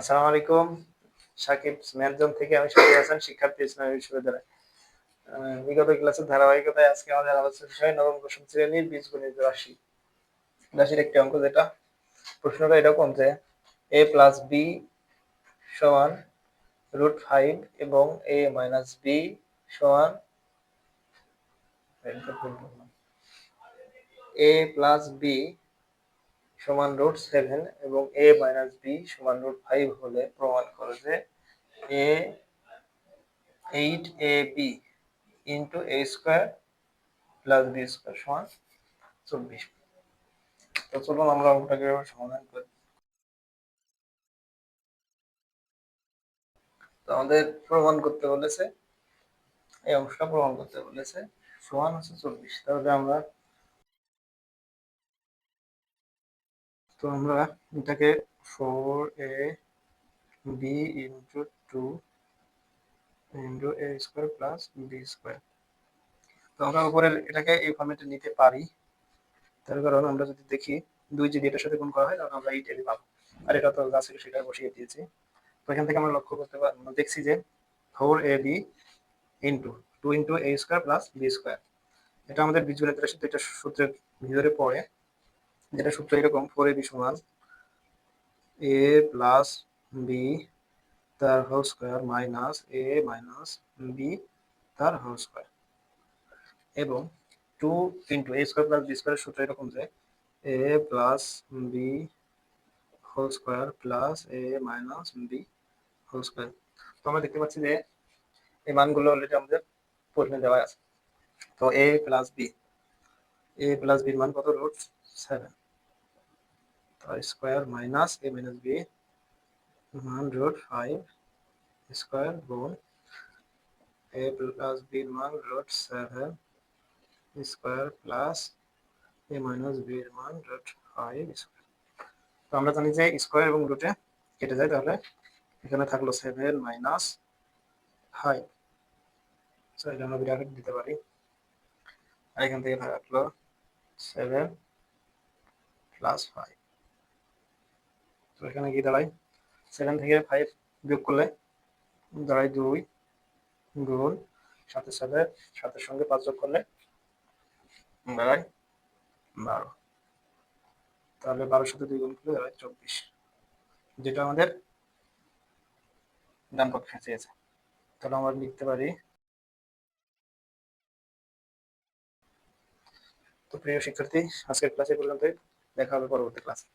আসসালামু আলাইকুম। সাকিব ম্যানজন থেকে আমি সাকিব হাসান, শিক্ষার্থী ইসলামী বিশ্ববিদ্যালয়। বিগত ক্লাসের ধারাবাহিকতায় আজকে আমাদের আলোচনা বিষয় নবম দশম শ্রেণির বীজগণিত রাশি। রাশির একটি অঙ্ক যেটা, প্রশ্নটা এরকম যে এ প্লাস বি সমান রুট ফাইভ এবং এ মাইনাস বি সমান এ প্লাস বি সমান রুট সেভেন এবং এ মাইনাস বি সমান রুট ফাইভ হলে প্রমাণ করে যে A eight A B into A square plus B square সমান চব্বিশ। তো চলুন আমরা ওটাকে সমাধান করি। তো আমাদের প্রমাণ করতে বলেছে, এই অংশটা প্রমাণ করতে বলেছে, সমান হচ্ছে চব্বিশ। তাহলে আমরা তো আমরা এটাকে four A B into two into A square plus B square তো আমরা উপরে এটাকে এই ফর্মেটে নিতে পারি। তার কারণ আমরা যদি দেখি দুই যদি এটার সাথে গুণ করা হয়, তাহলে আমরা এই এ পাবো। আর এটা তো ছিল সেটা বসিয়ে দিয়েছি। তো এখান থেকে আমরা লক্ষ্য করতে পারি দেখছি যে four A B into two into A square plus B square এটা আমাদের বীজগণিত রাশি তো এটা সূত্রের ভিতরে পড়ে। যেটা সূত্র এরকম ফোর এ বি সমান এ প্লাস বি তার whole square minus A minus B তার হোল স্কোয়ার এবং two into A square plus B স্কোয়ারের সূত্র এরকম যে A plus B whole square plus A minus B whole square তো আমরা দেখতে পাচ্ছি যে, এই মানগুলো অলরেডি আমাদের প্রশ্নে দেওয়া আছে। তো A plus B A plus বির মান কত root seven square minus A minus B মান রুট ফাইভ স্কোয়ার গুণ এ প্লাস বির মান root seven square plus A minus B এর মান রুট ফাইভ স্কোয়ার তো আমরা জানি যে স্কোয়ার এবং রুটে কেটে যায়, তাহলে এখানে থাকল সেভেন মাইনাস ফাইভ সো এটা আমরা ব্র্যাকেট দিতে পারি। আর এখান থেকে থাকল সেভেন প্লাস ফাইভ তো এখানে কি দাঁড়ায় সেভেন থেকে ফাইভ বিয়োগ করলে দাঁড়ায় দুই গুণ সাথে সাথে সাতের সঙ্গে পাঁচ যোগ করলে দাঁড়ায় বারো। তাহলে বারোর সাথে দুই গুণ করলে দাঁড়ায় চব্বিশ। যেটা আমাদের ডান পক্ষে চেয়েছে তাহলে আমরা লিখতে পারি, তো প্রিয় শিক্ষার্থী, আজকের ক্লাসে পর্যন্তই। দেখা হবে পরবর্তী ক্লাসে